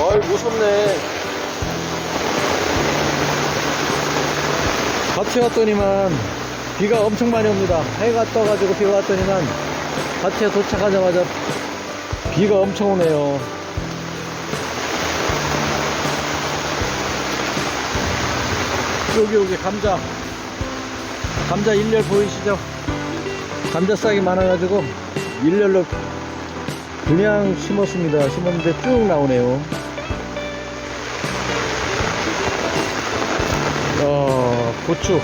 어이 무섭네. 같이 왔더니만 비가 엄청 많이 옵니다. 해가 떠가지고 비가 왔더니만 밭에 도착하자마자 비가 엄청 오네요. 여기 여기 감자. 감자 일렬 보이시죠? 감자 싹이 많아가지고 일렬로 그냥 심었습니다. 심었는데 쭉 나오네요. 어, 고추.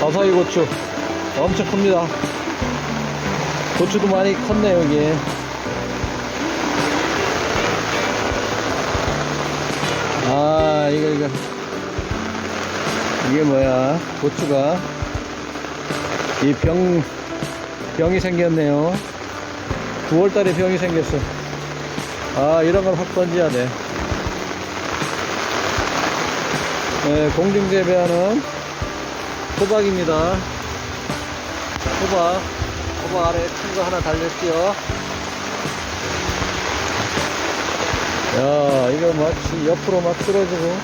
가사이 고추. 엄청 큽니다. 고추도 많이 컸네 여기 아 이거 이거. 이게 뭐야? 고추가. 이 병 병이 생겼네요. 9월달에 병이 생겼어. 아 이런 걸 확 던져야 돼. 네, 공중재배하는 호박입니다. 호박 호박 아래 큰 거 하나 달렸지요. 야 이거 마치 옆으로 막 쓸어주고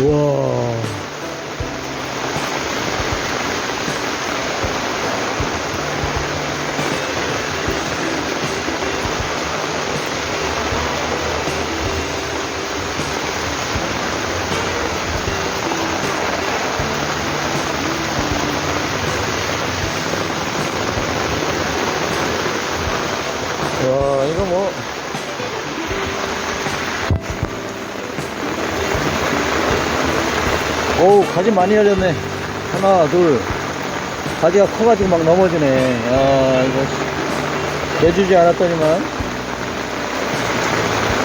우 가지 많이 열렸네. 하나 둘. 가지가 커가지고 막 넘어지네. 야 이거 내주지 않았더니만.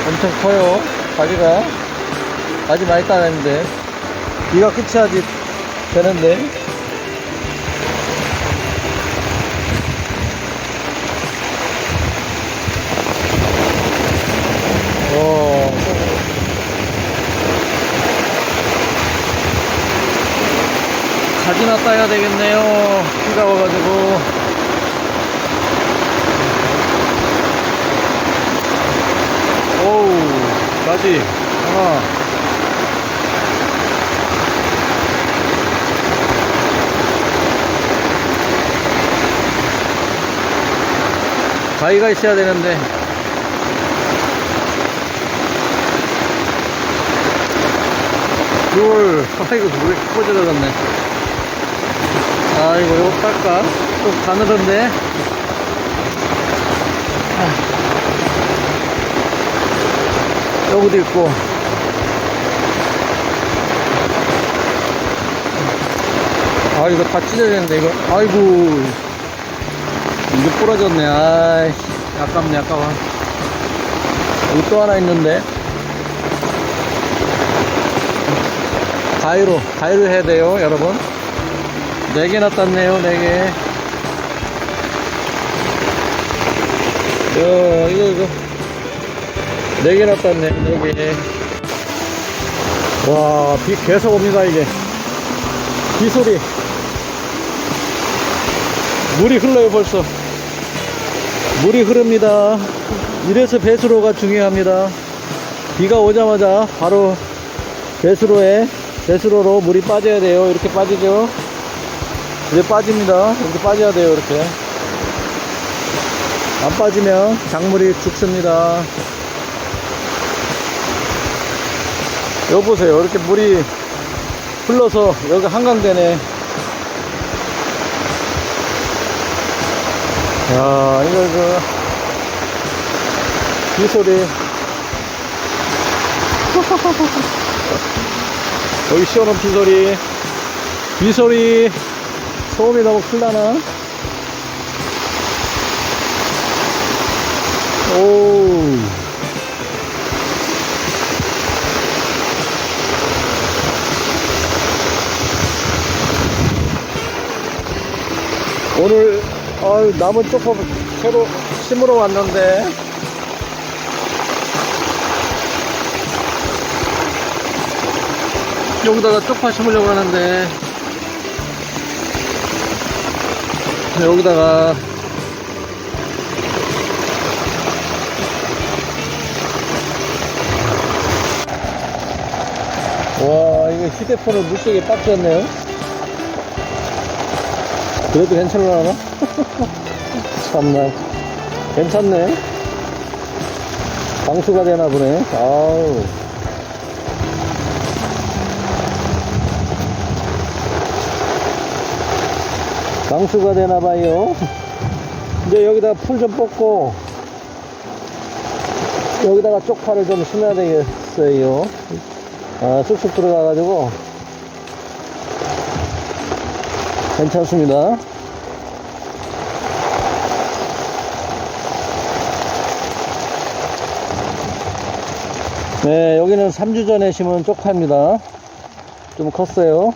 엄청 커요 가지가. 가지 많이 따냈는데. 비가 끝이 아직 되는데 어. 가지나 따야 되겠네요. 비가 와가지고. 오우, 가지. 하나. 가위가 있어야 되는데. 둘. 아이고, 물에 꽂아들었네. 아이고, 이거 딸까? 좀 가늘은데? 아. 여기도 있고. 아, 이거 다 찢어야 되는데, 이거. 아이고. 이거 부러졌네. 아이씨. 아깝네, 아까워. 여기 또 하나 있는데. 가위로, 가위로 해야 돼요, 여러분. 네 개나 땄네요, 네 개. 야, 이거, 이거. 네 개나 땄네, 네 개. 와, 비 계속 옵니다, 이게. 비 소리. 물이 흘러요, 벌써. 물이 흐릅니다. 이래서 배수로가 중요합니다. 비가 오자마자 바로 배수로에, 배수로로 물이 빠져야 돼요. 이렇게 빠지죠. 이렇게 빠집니다. 이렇게 빠져야 돼요, 이렇게. 안 빠지면 작물이 죽습니다. 여기 보세요. 이렇게 물이 흘러서 여기 한강되네. 야, 이거, 이거. 비 소리. 여기 시원한 비 소리. 비 소리. 소음이 너무 클라나? 오. 오늘 아유, 나무 조금 새로 심으러 왔는데 여기다가 쪽파 심으려고 하는데 여기다가. 와 이거 휴대폰을 물속에 빡 꼈네요. 그래도 괜찮을라나? 참나. 괜찮네. 방수가 되나 보네. 아우 방수가 되나 봐요 이제 여기다 풀 좀 뽑고 여기다가 쪽파를 좀 심어야 되겠어요 아, 쑥쑥 들어가가지고 괜찮습니다. 네, 여기는 3주 전에 심은 쪽파입니다. 좀 컸어요.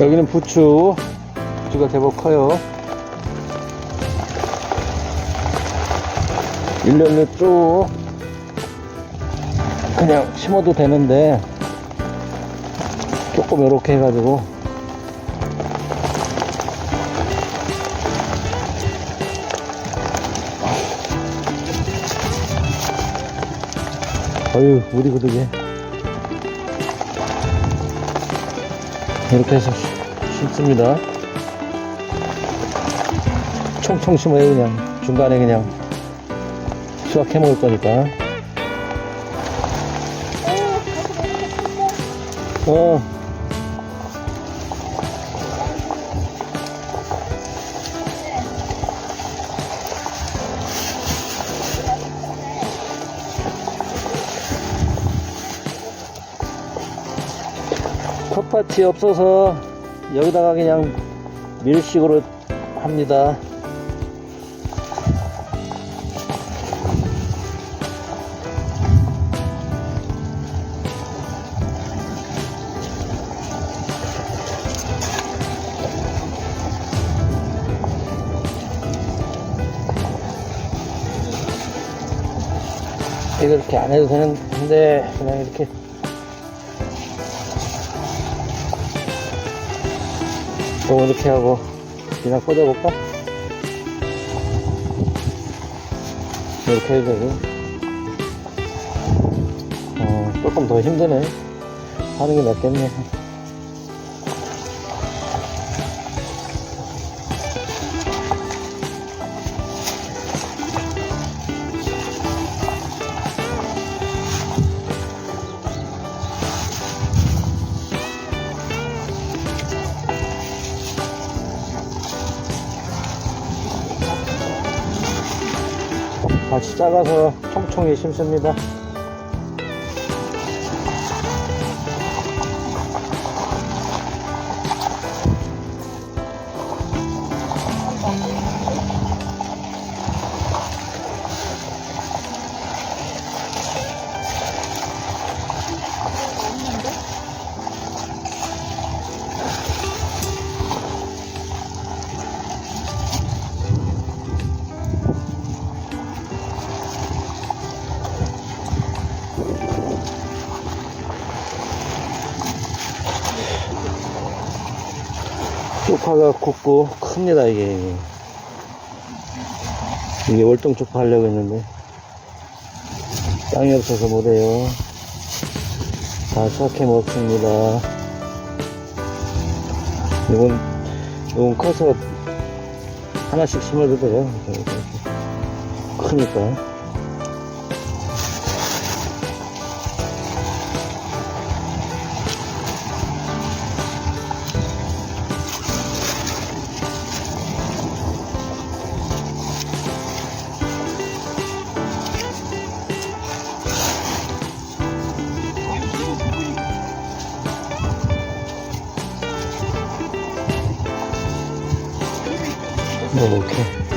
여기는 부추. 부추가 제법 커요. 일렬로 쭉 그냥 심어도 되는데 조금 이렇게 해가지고 어휴 우리 구두개 이렇게 해서 심습니다. 총총 심어요 그냥. 중간에 그냥 수확해 먹을 거니까. 어 텃밭이 없어서 여기다가 그냥 밀식으로 합니다. 이렇게 안 해도 되는데 그냥 이렇게 또 이렇게 하고 그냥 꽂아볼까? 이렇게 해도 되고 어, 조금 더 힘드네. 하는 게 낫겠네 밭이 작아서 총총히 심습니다 쪽파가 굵고 큽니다 이게. 이게 월동 쪽파 하려고 했는데. 땅이 없어서 못해요. 다 수확해 먹습니다. 이건 이건 커서 하나씩 심어도 돼요. 크니까 이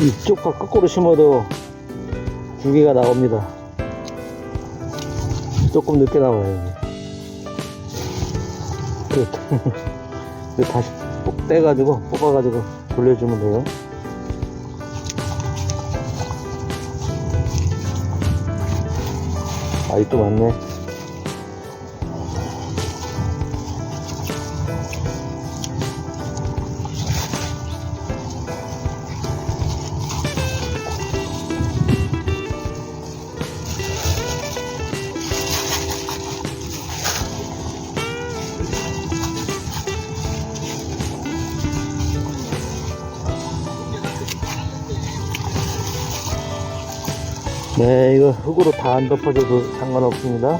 이쪽과 거꾸로 심어도 두 개가 나옵니다. 조금 늦게 나와요. 이거 다시 뽑- 떼가지고 뽑아가지고 돌려주면 돼요. 아직도 많네. 네, 이거 흙으로 다 안 덮어줘도 상관없습니다.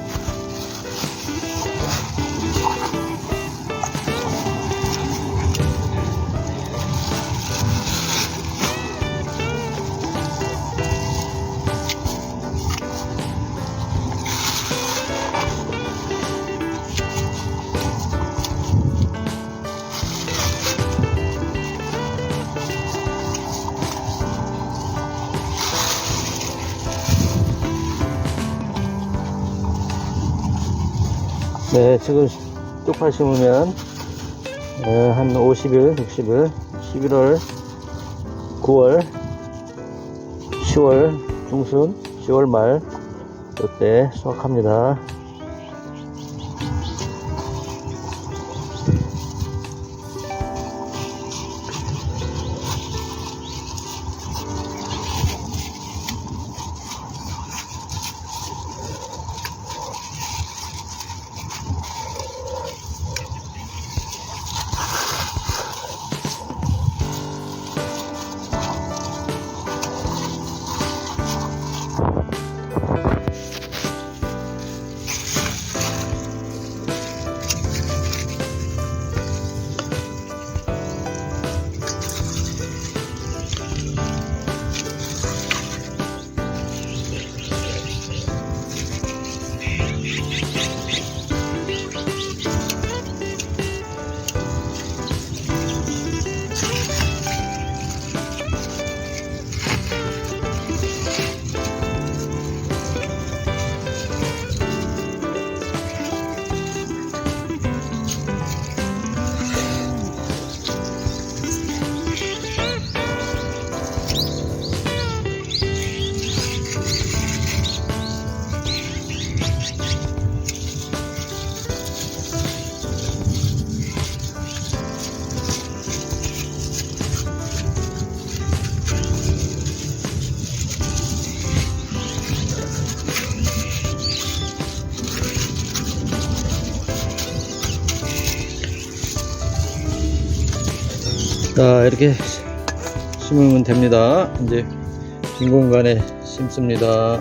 네, 지금 쪽파 심으면 어, 한 50일, 60일, 11월, 9월, 10월 중순, 10월 말 이때 수확합니다. 자, 이렇게 심으면 됩니다. 이제 빈 공간에 심습니다.